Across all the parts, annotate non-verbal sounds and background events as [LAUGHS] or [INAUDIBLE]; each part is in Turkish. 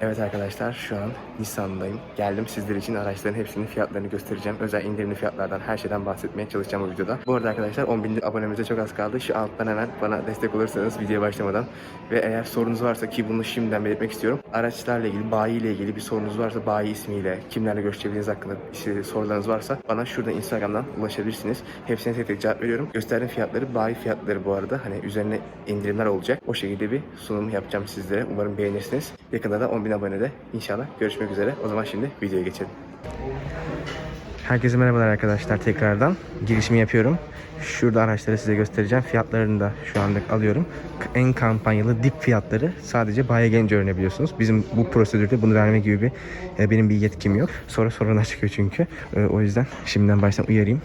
Evet arkadaşlar şu an Nissan'dayım. Geldim sizler için araçların hepsinin fiyatlarını göstereceğim. Özel indirimli fiyatlardan her şeyden bahsetmeye çalışacağım bu videoda. Bu arada arkadaşlar 10 bin abonemize çok az kaldı. Şu alttan hemen bana destek olursanız videoya başlamadan ve eğer sorunuz varsa ki bunu şimdiden belirtmek istiyorum. Araçlarla ilgili, bayi ile ilgili bir sorunuz varsa bayi ismiyle, kimlerle görüşebildiğiniz hakkında işte sorularınız varsa bana şuradan Instagram'dan ulaşabilirsiniz. Hepsine tek tek cevap veriyorum. Gösterdiğim fiyatları bayi fiyatları bu arada. Hani üzerine indirimler olacak. O şekilde bir sunum yapacağım sizlere. Umarım beğenirsiniz. Yakında da 10.000 abonede inşallah görüşmek üzere. O zaman şimdi videoya geçelim. Herkese merhabalar arkadaşlar tekrardan. Girişimi yapıyorum. Şurada araçları size göstereceğim. Fiyatlarını da şu anda alıyorum. En kampanyalı dip fiyatları sadece bayiye gelince öğrenebiliyorsunuz. Bizim bu prosedürde bunu verme gibi bir e, benim bir yetkim yok. Sonra sorunlar çıkıyor çünkü. E, o yüzden şimdiden baştan uyarayım.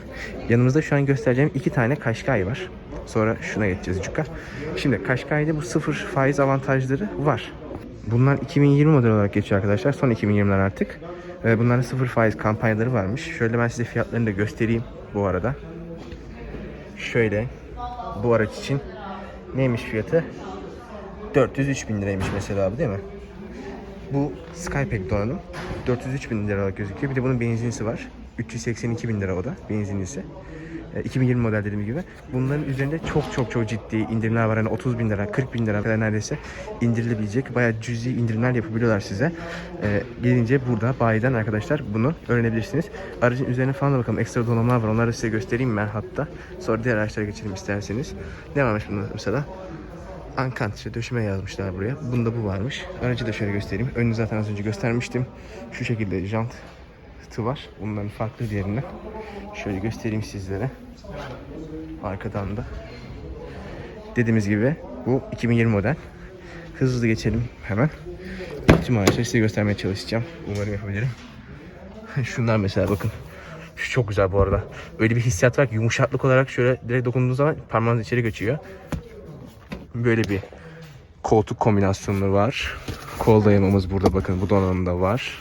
Yanımızda şu an göstereceğim iki tane Kaşkay var. Sonra şuna geçeceğiz Cuka. Şimdi Kaşkay'da bu sıfır faiz avantajları var. Bunlar 2020 model olarak geçiyor arkadaşlar. Son 2020'ler artık. Ee, Bunların sıfır faiz kampanyaları varmış. Şöyle ben size fiyatlarını da göstereyim bu arada. Şöyle bu araç için neymiş fiyatı? 403 bin liraymış mesela abi değil mi? Bu Skypack donanım 403 bin lira olarak gözüküyor. Bir de bunun benzinlisi var. 382 bin lira o da benzinlisi. E, 2020 model dediğim gibi. Bunların üzerinde çok çok çok ciddi indirimler var. Hani 30 bin lira, 40 bin lira kadar neredeyse indirilebilecek. Bayağı cüzi indirimler yapabiliyorlar size. E, gelince burada bayiden arkadaşlar bunu öğrenebilirsiniz. Aracın üzerine falan da bakalım. Ekstra donanımlar var. Onları size göstereyim ben hatta. Sonra diğer araçlara geçelim isterseniz. Ne varmış bunda mesela? Ankant işte döşeme yazmışlar buraya. Bunda bu varmış. Aracı da şöyle göstereyim. Önünü zaten az önce göstermiştim. Şu şekilde jant tı var. Bunların farklı diğerinden. Şöyle göstereyim sizlere. Arkadan da. Dediğimiz gibi bu 2020 model. Hızlı geçelim hemen. Tüm araçları size göstermeye çalışacağım. Umarım yapabilirim. [LAUGHS] Şunlar mesela bakın. Şu çok güzel bu arada. Öyle bir hissiyat var ki yumuşaklık olarak şöyle direkt dokunduğunuz zaman parmağınız içeri göçüyor. Böyle bir koltuk kombinasyonu var. Kol dayamamız burada bakın bu donanımda var.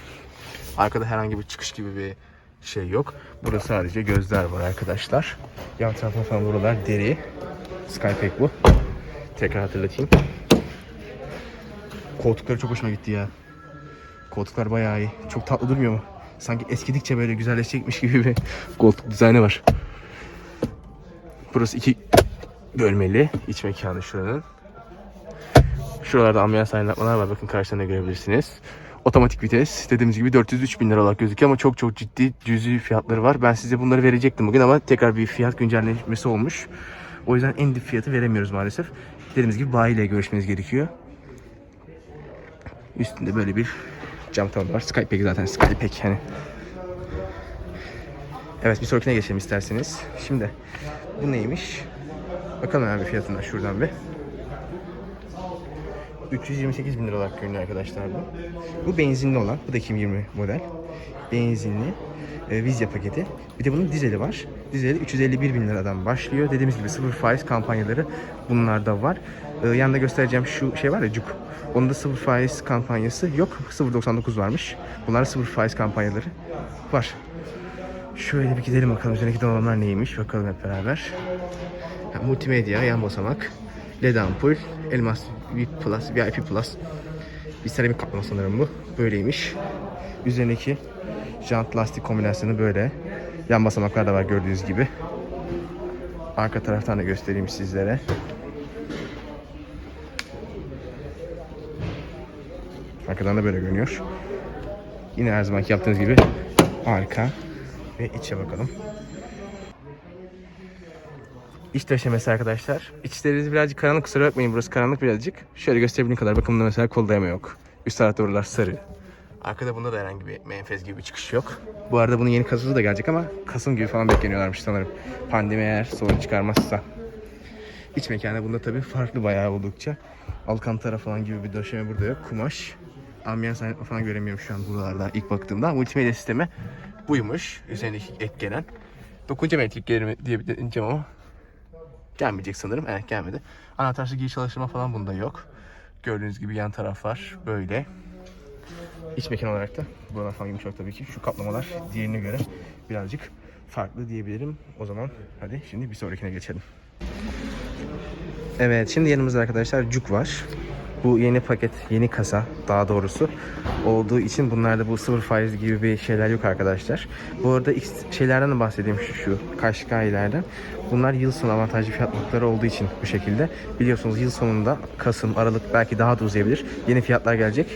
Arkada herhangi bir çıkış gibi bir şey yok. Burada sadece gözler var arkadaşlar. Yan tarafta falan buralar deri. Skypack bu. Tekrar hatırlatayım. Koltukları çok hoşuma gitti ya. Koltuklar bayağı iyi. Çok tatlı durmuyor mu? Sanki eskidikçe böyle güzelleşecekmiş gibi bir koltuk dizaynı var. Burası iki bölmeli. iç mekanı şuranın. Şuralarda ambiyans aydınlatmalar var. Bakın karşıdan da görebilirsiniz. Otomatik vites. Dediğimiz gibi 403 bin lira olarak gözüküyor ama çok çok ciddi cüzi fiyatları var. Ben size bunları verecektim bugün ama tekrar bir fiyat güncellenmesi olmuş. O yüzden en dip fiyatı veremiyoruz maalesef. Dediğimiz gibi bayiyle görüşmeniz gerekiyor. Üstünde böyle bir cam tavanı var. Skypack zaten Skypack hani. Evet bir sonrakine geçelim isterseniz. Şimdi bu neymiş? Bakalım hemen bir fiyatına şuradan bir. 328 bin lira olarak görünüyor arkadaşlar bu. Bu benzinli olan, bu da 2020 model. Benzinli e, vizya paketi. Bir de bunun dizeli var. Dizeli 351 bin liradan başlıyor. Dediğimiz gibi sıfır faiz kampanyaları bunlarda var. E, yanında göstereceğim şu şey var ya cuk. Onda sıfır faiz kampanyası yok. 0.99 varmış. Bunlar sıfır faiz kampanyaları var. Şöyle bir gidelim bakalım üzerindeki donanımlar neymiş bakalım hep beraber. Ha, multimedya, yan basamak, led ampul, elmas VIP Plus, VIP Plus. Bir seramik kaplama sanırım bu. Böyleymiş. Üzerindeki jant lastik kombinasyonu böyle. Yan basamaklar da var gördüğünüz gibi. Arka taraftan da göstereyim sizlere. Arkadan da böyle görünüyor. Yine her zamanki yaptığınız gibi arka ve içe bakalım. İç döşemesi arkadaşlar. İçleriniz birazcık karanlık kusura bakmayın burası karanlık birazcık. Şöyle gösterebildiğim kadar bakımında mesela kol dayama yok. Üst tarafta buralar sarı. Arkada bunda da herhangi bir menfez gibi bir çıkış yok. Bu arada bunun yeni kasası da gelecek ama Kasım gibi falan bekleniyorlarmış sanırım. Pandemi eğer sorun çıkarmazsa. İç mekanı bunda tabii farklı bayağı oldukça. Alcantara falan gibi bir döşeme burada yok. Kumaş. Ambiyans falan göremiyorum şu an buralarda ilk baktığımda. Multimedya sistemi buymuş. Üzerindeki ek gelen. Dokunca elektrik gelir mi diye diyeceğim ama Gelmeyecek sanırım. Evet gelmedi. Anahtarsız giriş çalıştırma falan bunda yok. Gördüğünüz gibi yan taraflar böyle. İç mekan olarak da buralar falan yumuşak tabii ki. Şu kaplamalar diğerine göre birazcık farklı diyebilirim. O zaman hadi şimdi bir sonrakine geçelim. Evet şimdi yanımızda arkadaşlar cuk var. Bu yeni paket, yeni kasa daha doğrusu olduğu için bunlarda bu sıfır faiz gibi bir şeyler yok arkadaşlar. Bu arada X şeylerden de bahsedeyim şu, şu Kaşkay'lerden. Bunlar yıl sonu avantajlı fiyatlıkları olduğu için bu şekilde. Biliyorsunuz yıl sonunda Kasım, Aralık belki daha da uzayabilir. Yeni fiyatlar gelecek.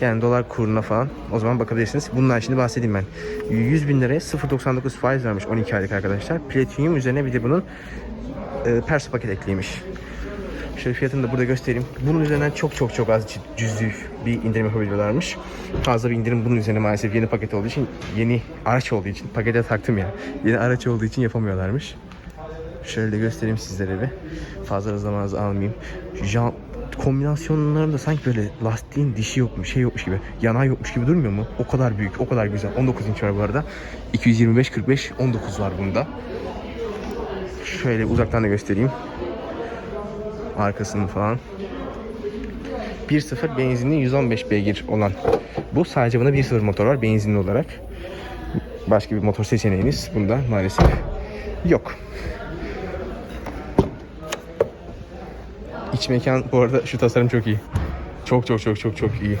Yani dolar kuruna falan o zaman bakabilirsiniz. Bundan şimdi bahsedeyim ben. 100 bin liraya 0.99 faiz vermiş 12 aylık arkadaşlar. Platinum üzerine bir de bunun e, Perso paket ekliymiş. Şöyle fiyatını da burada göstereyim. Bunun üzerinden çok çok çok az cüzdü bir indirim yapabiliyorlarmış. Fazla bir indirim bunun üzerine maalesef yeni paket olduğu için, yeni araç olduğu için, pakete taktım ya. Yeni araç olduğu için yapamıyorlarmış. Şöyle de göstereyim sizlere bir. Fazla zamanınızı almayayım. Jant kombinasyonlarında sanki böyle lastiğin dişi yokmuş, şey yokmuş gibi, yanağı yokmuş gibi durmuyor mu? O kadar büyük, o kadar güzel. 19 inç var bu arada. 225 45 19 var bunda. Şöyle uzaktan da göstereyim. Arkasını falan. 1.0 benzinli 115 beygir olan. Bu sadece bunda 1.0 motor var benzinli olarak. Başka bir motor seçeneğiniz bunda maalesef yok. İç mekan bu arada şu tasarım çok iyi. Çok çok çok çok çok iyi.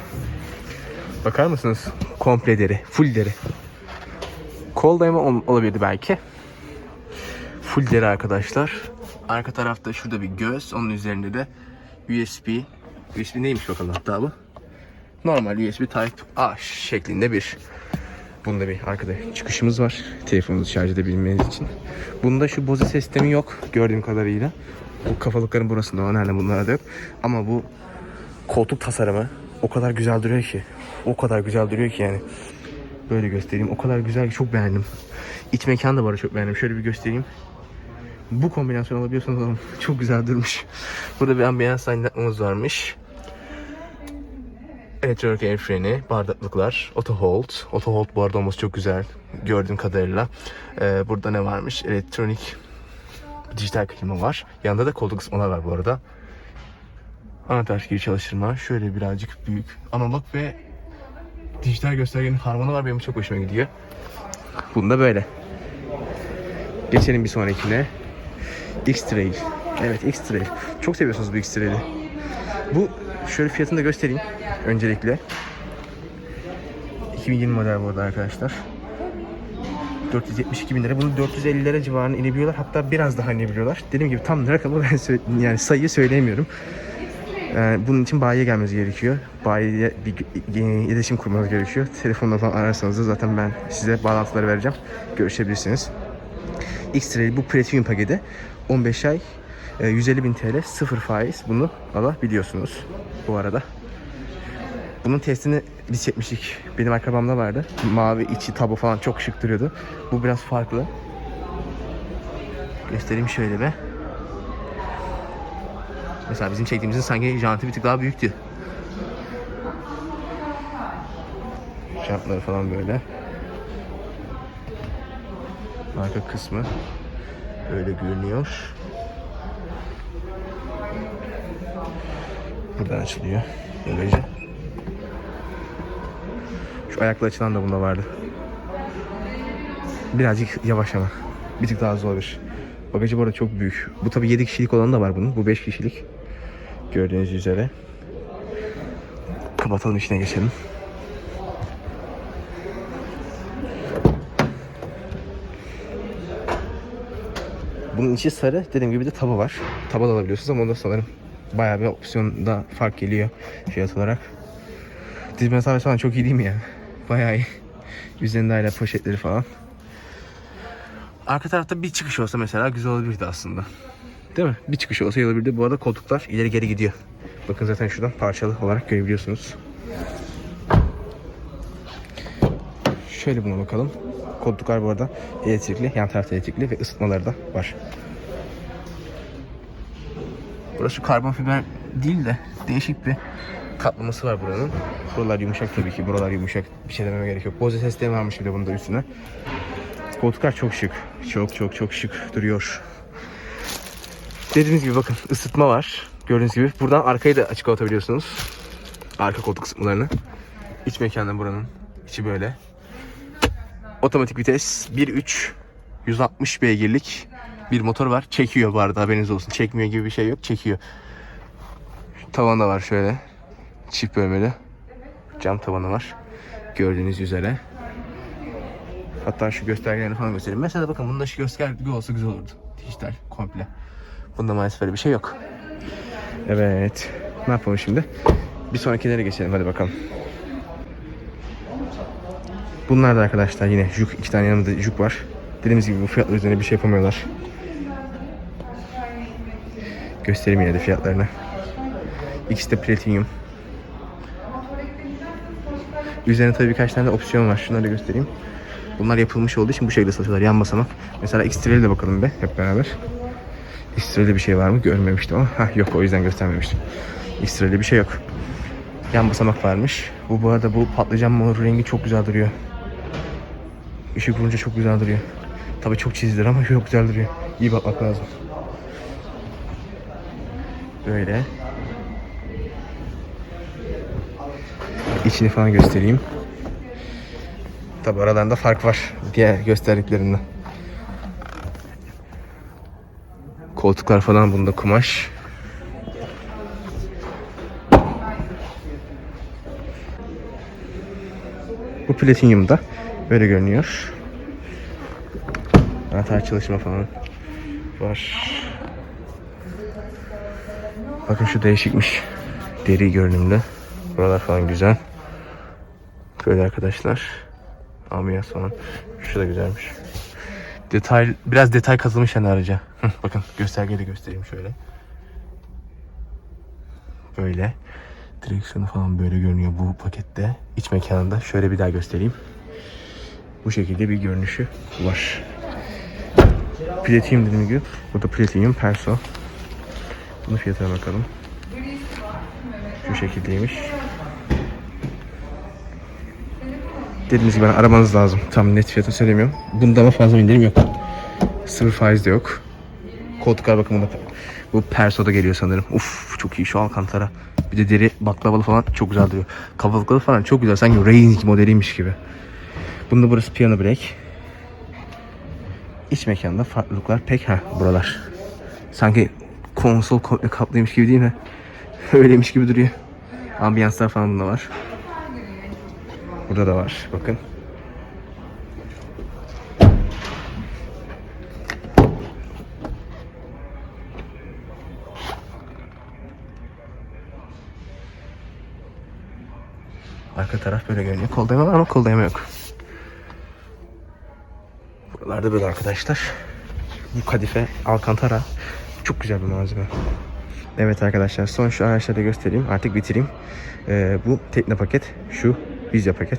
Bakar mısınız? Komple deri, full deri. Kol dayama ol- olabilirdi belki. Full deri arkadaşlar. Arka tarafta şurada bir göz. Onun üzerinde de USB. USB neymiş bakalım hatta bu. Normal USB Type A şeklinde bir. Bunda bir arkada çıkışımız var. Telefonunuzu şarj edebilmeniz için. Bunda şu Bose sistemi yok gördüğüm kadarıyla. Bu kafalıkların burasında o nerede bunlara da yok. Ama bu koltuk tasarımı o kadar güzel duruyor ki. O kadar güzel duruyor ki yani. Böyle göstereyim. O kadar güzel ki çok beğendim. İç mekan da var çok beğendim. Şöyle bir göstereyim. Bu kombinasyon alabiliyorsanız alın. Çok güzel durmuş. Burada bir ambiyans aydınlatmamız varmış. Elektronik el freni, bardaklıklar, auto hold. Auto hold bu arada olması çok güzel gördüğüm kadarıyla. Ee, burada ne varmış? Elektronik dijital klima var. Yanında da koltuk ısıtmalar var bu arada. Anahtar geri çalıştırma. Şöyle birazcık büyük. Analog ve dijital göstergenin harmanı var. Benim çok hoşuma gidiyor. Bunda böyle. Geçelim bir sonrakine. X-Trail. Evet X-Trail. Çok seviyorsunuz bu X-Trail'i. Bu şöyle fiyatını da göstereyim öncelikle. 2020 model bu arada arkadaşlar. 472 bin lira. Bunu 450'lere civarına inebiliyorlar. Hatta biraz daha inebiliyorlar. Dediğim gibi tam rakamı [LAUGHS] ben söyle- yani sayıyı söyleyemiyorum. Yani bunun için bayiye gelmeniz gerekiyor. Bayiye bir bir iletişim kurmanız gerekiyor. Telefonla falan ararsanız da zaten ben size bağlantıları vereceğim. Görüşebilirsiniz. X-Trail bu Platinum paketi. 15 ay e, 150 bin TL sıfır faiz bunu alabiliyorsunuz bu arada. Bunun testini biz çekmiştik. Benim akrabamda vardı. Mavi içi tabu falan çok şık duruyordu. Bu biraz farklı. Göstereyim şöyle be. Mesela bizim çektiğimizin sanki jantı bir tık daha büyüktü. Jantları falan böyle. Arka kısmı böyle görünüyor. Buradan açılıyor. Böylece. Şu ayakla açılan da bunda vardı. Birazcık yavaş ama. Bir tık daha zor bir. Bagajı bu arada çok büyük. Bu tabi 7 kişilik olan da var bunun. Bu 5 kişilik. Gördüğünüz üzere. Kapatalım işine geçelim. Bunun içi sarı. Dediğim gibi de taba var. Taba da alabiliyorsunuz ama onda sanırım bayağı bir opsiyonda fark geliyor fiyat olarak. Diz mesafesi falan çok iyi değil mi ya? Bayağı iyi. Üzerinde hala poşetleri falan. Arka tarafta bir çıkış olsa mesela güzel olabilirdi aslında. Değil mi? Bir çıkış olsa iyi olabilirdi. Bu arada koltuklar ileri geri gidiyor. Bakın zaten şuradan parçalı olarak görebiliyorsunuz. Şöyle buna bakalım. Koltuklar bu arada elektrikli, yan tarafta elektrikli ve ısıtmaları da var. Burası karbon fiber değil de değişik bir kaplaması var buranın. Buralar yumuşak tabii ki. Buralar yumuşak. Bir şey dememe gerek yok. Bose sistemi varmış bir de bunun da üstüne. Koltuklar çok şık. Çok çok çok şık duruyor. Dediğiniz gibi bakın ısıtma var. Gördüğünüz gibi. Buradan arkayı da açık atabiliyorsunuz. Arka koltuk ısıtmalarını. İç mekanda buranın. içi böyle. Otomatik vites 1.3 160 beygirlik bir motor var. Çekiyor bu arada haberiniz olsun. Çekmiyor gibi bir şey yok. Çekiyor. Tavanı var şöyle. Çift bölmeli. Cam tavanı var. Gördüğünüz üzere. Hatta şu göstergelerini falan göstereyim. Mesela bakın bunda şu gösterge olsa güzel olurdu. Dijital komple. Bunda maalesef öyle bir şey yok. Evet. Ne yapalım şimdi? Bir sonrakilere geçelim hadi bakalım. Bunlar da arkadaşlar yine juk iki tane yanımda juk var. Dediğimiz gibi bu fiyatlar üzerine bir şey yapamıyorlar. Göstereyim yine de fiyatlarını. İkisi de platinum. Üzerine tabii birkaç tane de opsiyon var. Şunları da göstereyim. Bunlar yapılmış olduğu için bu şekilde satıyorlar. Yan basamak. Mesela X-Trail'e de bakalım be hep beraber. X-Trail'de bir şey var mı? Görmemiştim ama. Hah yok o yüzden göstermemiştim. X-Trail'de bir şey yok. Yan basamak varmış. Bu bu arada bu patlıcan mor rengi çok güzel duruyor. Işık vurunca çok güzel duruyor. Tabii çok çizdiler ama çok güzel duruyor. İyi bakmak lazım. Böyle. İçini falan göstereyim. Tabi aralarında fark var diğer gösterdiklerinden. Koltuklar falan bunda kumaş. Bu platinyumda böyle görünüyor. Anahtar çalışma falan var. Bakın şu değişikmiş. Deri görünümlü. Buralar falan güzel. Böyle arkadaşlar. Ambiyans falan. Şu da güzelmiş. Detay, biraz detay kazılmış yani araca. Bakın göstergeyi de göstereyim şöyle. Böyle. Direksiyonu falan böyle görünüyor bu pakette. İç mekanında şöyle bir daha göstereyim. Bu şekilde bir görünüşü var. Platinum dediğim gibi. Bu da Platinum Perso. Bunun fiyatına bakalım. Şu şekildeymiş. Dediğimiz gibi aramanız lazım. Tam net fiyatı söylemiyorum. Bunda ama fazla indirim yok. Sıfır faiz de yok. Koltuklar bakımında bu Perso'da geliyor sanırım. Uf çok iyi şu Alcantara. Bir de deri baklavalı falan çok güzel duruyor. Kafalıkları falan çok güzel. Sanki Range modeliymiş gibi. Bunda burası piano break. İç mekanda farklılıklar pek ha buralar. Sanki konsol komple kaplıymış gibi değil mi? [LAUGHS] Öyleymiş gibi duruyor. Ambiyanslar falan bunda var. Burada da var bakın. Arka taraf böyle görünüyor. Kol dayama var ama kol dayama yok. Buralarda böyle arkadaşlar. Bu kadife Alcantara. Çok güzel bir malzeme. Evet arkadaşlar son şu araçları da göstereyim. Artık bitireyim. Ee, bu tekne paket. Şu vizya paket.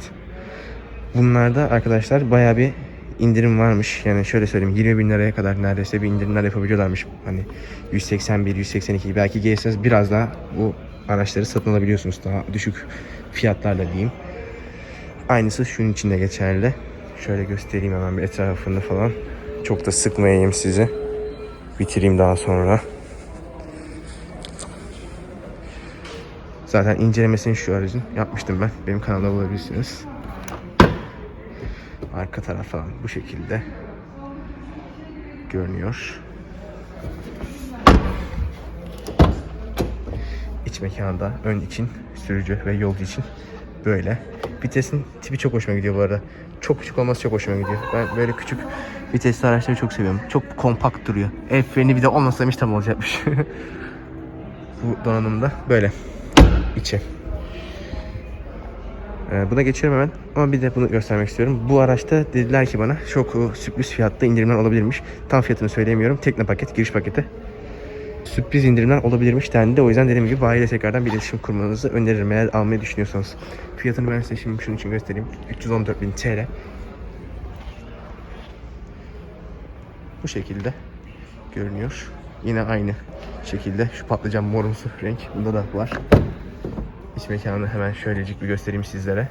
Bunlarda arkadaşlar baya bir indirim varmış. Yani şöyle söyleyeyim 20 bin liraya kadar neredeyse bir indirimler yapabiliyorlarmış. Hani 181, 182 belki gelirseniz biraz daha bu araçları satın alabiliyorsunuz. Daha düşük fiyatlarla diyeyim. Aynısı şunun için de geçerli. Şöyle göstereyim hemen bir etrafını falan. Çok da sıkmayayım sizi. Bitireyim daha sonra. Zaten incelemesini şu aracın yapmıştım ben. Benim kanalda bulabilirsiniz. Arka taraf falan bu şekilde görünüyor. İç mekanda ön için sürücü ve yolcu için böyle. Vitesin tipi çok hoşuma gidiyor bu arada. Çok küçük olması çok hoşuma gidiyor. Ben böyle küçük vitesli araçları çok seviyorum. Çok kompakt duruyor. El freni bir de olmasaymış tam olacakmış. [LAUGHS] bu donanımda böyle içi. Ee, buna geçiyorum hemen ama bir de bunu göstermek istiyorum. Bu araçta dediler ki bana çok e, sürpriz fiyatta indirimler olabilirmiş. Tam fiyatını söyleyemiyorum. Tekne paket, giriş paketi. Sürpriz indirimler olabilirmiş dendi. O yüzden dediğim gibi bayiyle tekrardan bir iletişim kurmanızı öneririm eğer almayı düşünüyorsanız. Fiyatını ben size şimdi şunun için göstereyim. 314.000 TL. Bu şekilde görünüyor. Yine aynı şekilde şu patlıcan morumsu renk bunda da var. İç mekanını hemen şöylecik bir göstereyim sizlere.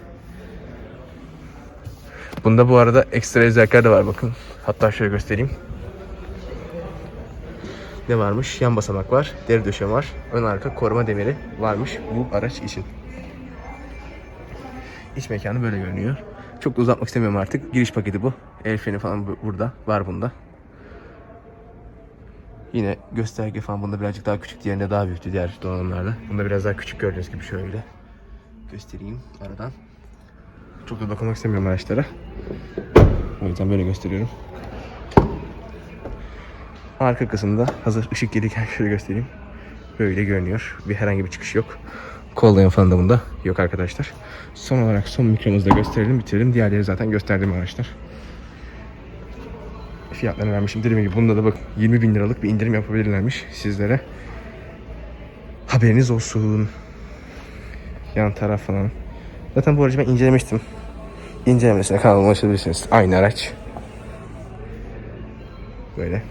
Bunda bu arada ekstra özellikler de var bakın. Hatta şöyle göstereyim. Ne varmış? Yan basamak var, deri döşeme var, ön arka koruma demiri varmış bu araç için. İç mekanı böyle görünüyor. Çok da uzatmak istemiyorum artık. Giriş paketi bu. El freni falan bu- burada. Var bunda. Yine gösterge falan bunda birazcık daha küçük. Diğerinde daha büyüktü diğer donanımlarda. Bunda biraz daha küçük gördüğünüz gibi şöyle. Göstereyim aradan. Çok da dokunmak istemiyorum araçlara. O yüzden böyle gösteriyorum. Arka kısımda hazır ışık gelirken [LAUGHS] şöyle göstereyim. Böyle görünüyor. Bir herhangi bir çıkış yok. Kollayan falan da bunda yok arkadaşlar. Son olarak son mikromuzda gösterelim bitirelim. Diğerleri zaten gösterdiğim araçlar. Fiyatlarını vermişim. Dediğim gibi bunda da bak 20 bin liralık bir indirim yapabilirlermiş sizlere. Haberiniz olsun. Yan taraf falan. Zaten bu aracı ben incelemiştim. İncelemesine kanalıma ulaşabilirsiniz. Aynı araç. Böyle.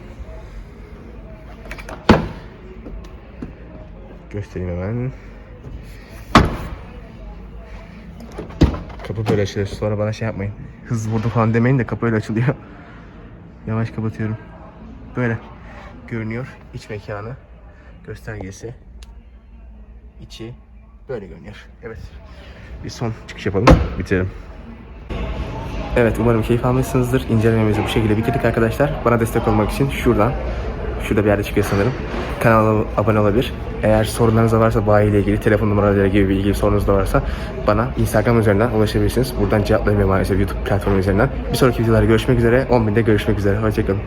Göstereyim hemen. Kapı böyle açılıyor. Sonra bana şey yapmayın. Hız vurdu falan demeyin de kapı öyle açılıyor. [LAUGHS] Yavaş kapatıyorum. Böyle görünüyor. İç mekanı. Göstergesi. içi böyle görünüyor. Evet. Bir son çıkış yapalım. Bitirelim. Evet umarım keyif almışsınızdır. İncelememizi bu şekilde bitirdik arkadaşlar. Bana destek olmak için şuradan Şurada bir yerde çıkıyor sanırım. Kanala abone olabilir. Eğer sorunlarınız varsa bayi ile ilgili, telefon numaraları gibi bir ilgili sorunuz da varsa bana Instagram üzerinden ulaşabilirsiniz. Buradan cevaplayamıyorum maalesef YouTube platformu üzerinden. Bir sonraki videolarda görüşmek üzere. 10.000'de görüşmek üzere. Hoşçakalın.